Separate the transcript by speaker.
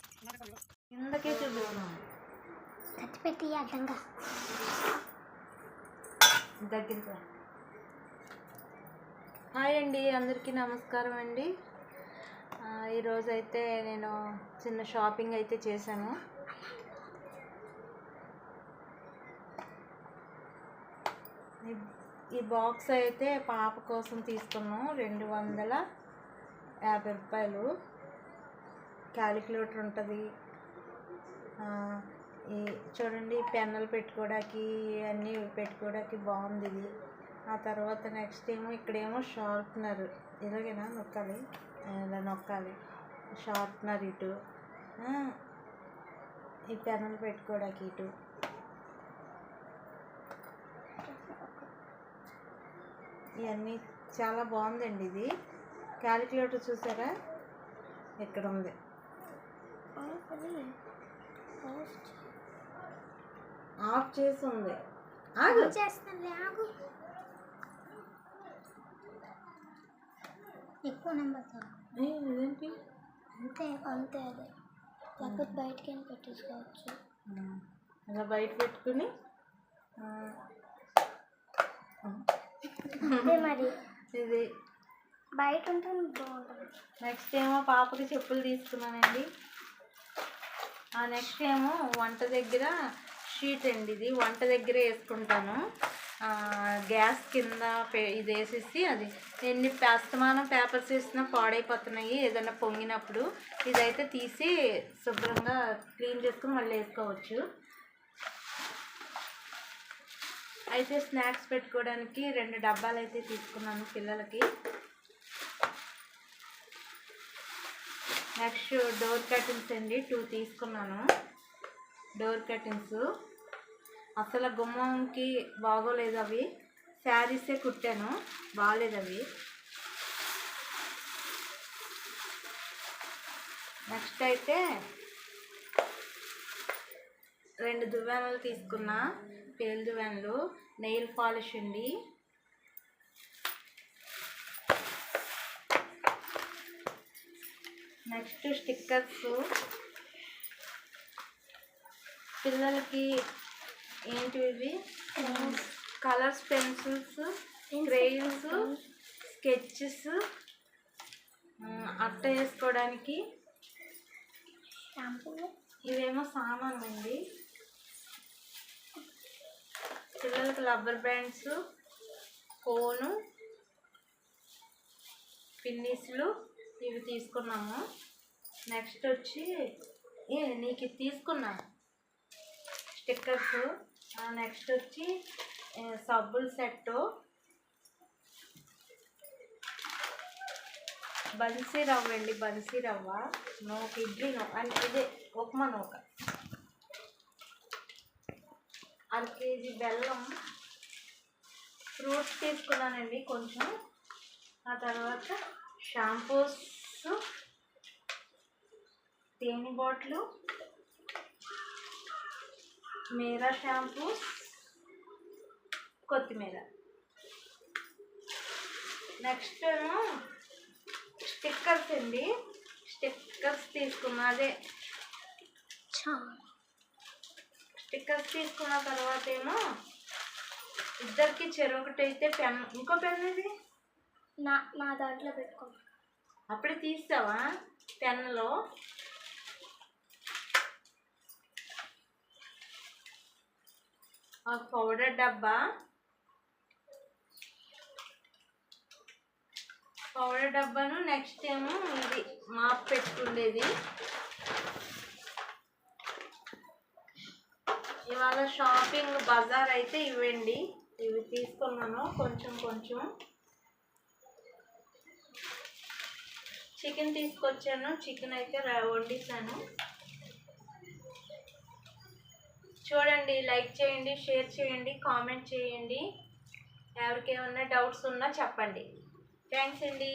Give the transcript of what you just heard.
Speaker 1: చూపిస్తున్నాను
Speaker 2: కత్తి పెట్టి అడ్డంగా.
Speaker 1: దగ్గరికి రా. హాయ్ అండి అందరికీ నమస్కారం అండి. ఈరోజు అయితే నేను చిన్న షాపింగ్ అయితే చేశాను. ఈ- ఈ బాక్స్ అయితే పాప కోసం తీసుకున్నాం రెండు వందల యాభై రూపాయలు. క్యాలిక్యులేటర్ ఉంటుంది. ఈ చూడండి పెన్నులు పెట్టుకోవడానికి అన్నీ పెట్టుకోవడానికి బాగుంది ఇది. ఆ తర్వాత నెక్స్ట్ ఏమో ఇక్కడేమో షార్ప్నర్. ఇలాగేనా? నొక్కాలి? ఇలా నొక్కాలి. షార్ప్నర్ ఇటు. ఈ పెన్నులు పెట్టుకోవడానికి ఇటు. ఇవన్నీ చాలా బాగుందండి ఇది. క్యాలిక్యులేటర్ చూసారా? ఇక్కడ ఉంది ఆఫ్ చేసి ఉంది ఆగు
Speaker 2: చేస్తాను ఆగు. ఎక్కువ నెంబర్
Speaker 1: ఏ, ఇదేంటి?
Speaker 2: అంతే అంతే అదే. లేకపోతే బయటికి వెళ్ళి పెట్టేసుకోవచ్చు
Speaker 1: ఇలా బయట పెట్టుకుని?
Speaker 2: మరి.
Speaker 1: ఇది.
Speaker 2: బయట ఉంటే బాగుంటుంది
Speaker 1: నెక్స్ట్ ఏమో పాపకి చెప్పులు తీసుకున్నానండి. నెక్స్ట్ ఏమో వంట దగ్గర షీట్ అండి ఇది. వంట దగ్గర వేసుకుంటాను. గ్యాస్ కింద పే- ఇది వేసేసి అది ఎన్ని అస్తమానం పేపర్స్ వేసినా పాడైపోతున్నాయి ఏదైనా పొంగినప్పుడు. ఇదైతే తీసి శుభ్రంగా క్లీన్ చేసుకుని మళ్ళీ వేసుకోవచ్చు. అయితే స్నాక్స్ పెట్టుకోవడానికి రెండు డబ్బాలు అయితే తీసుకున్నాను పిల్లలకి. నెక్స్ట్ డోర్ కర్టన్స్ అండి. టూ తీసుకున్నాను. Door curtains. అసలు గుమ్మంకి బాగోలేదు అవి. శారీసే కుట్టాను. బాగాలేదు అవి. నెక్స్ట్ అయితే రెండు దువ్వెనలు తీసుకున్నా. పేలు దువ్వెనలు. నెయిల్ పాలిష్ అండి. Next stickers. పిల్లలకి ఏంటి ఇవి కలర్స్ పెన్సిల్స్ క్రేయన్స్ స్కెచెస్ అట్ట వేసుకోవడానికి.
Speaker 2: షాంపూ
Speaker 1: ఇవేమో సామాన్లు అండి. పిల్లలకి రబ్బర్ బ్యాండ్స్ కోను పిన్నీస్లు ఇవి తీసుకున్నాము. నెక్స్ట్ వచ్చి ఏ నీకు ఇది తీసుకున్నా. స్టిక్కర్స్ నెక్స్ట్ వచ్చి సబ్బుల సెట్టు. బన్సీ రవ్వ అండి బన్సీ రవ్వ. నూక ఇడ్లీ నో అంటే ఇదే ఉప్మా నూక అర కేజీ బెల్లం. ఫ్రూట్స్ తీసుకున్నానండి కొంచెం. ఆ తర్వాత షాంపూస్ తేనె బాటిల్ మీరా షాంపూ కొత్తిమీర. నెక్స్ట్ ఏమో స్టిక్కర్స్ అండి. స్టిక్కర్స్ తీసుకున్నా అదే. స్టిక్కర్స్ తీసుకున్న తర్వాత ఏమో ఇద్దరికి చెరొకటి అయితే పెన్ ఇంకో పెన్ ఇది
Speaker 2: నా నా దాంట్లో పెట్టుకో.
Speaker 1: అప్పుడే తీస్తావా? పెన్నులో? ఒక పౌడర్ డబ్బా? పౌడర్ డబ్బాను నెక్స్ట్ ఏమో ఇది మాప్ పెట్టుకుండేది ఇవాళ షాపింగ్ బజార్ అయితే ఇవ్వండి. ఇవి తీసుకున్నాను కొంచెం కొంచెం. చికెన్ తీసుకొచ్చాను. చికెన్ అయితే వండిస్తాను చూడండి లైక్ చేయండి షేర్ చేయండి కామెంట్ చేయండి. ఎవరికేమన్నా డౌట్స్ ఉన్నా చెప్పండి. థ్యాంక్స్ అండి.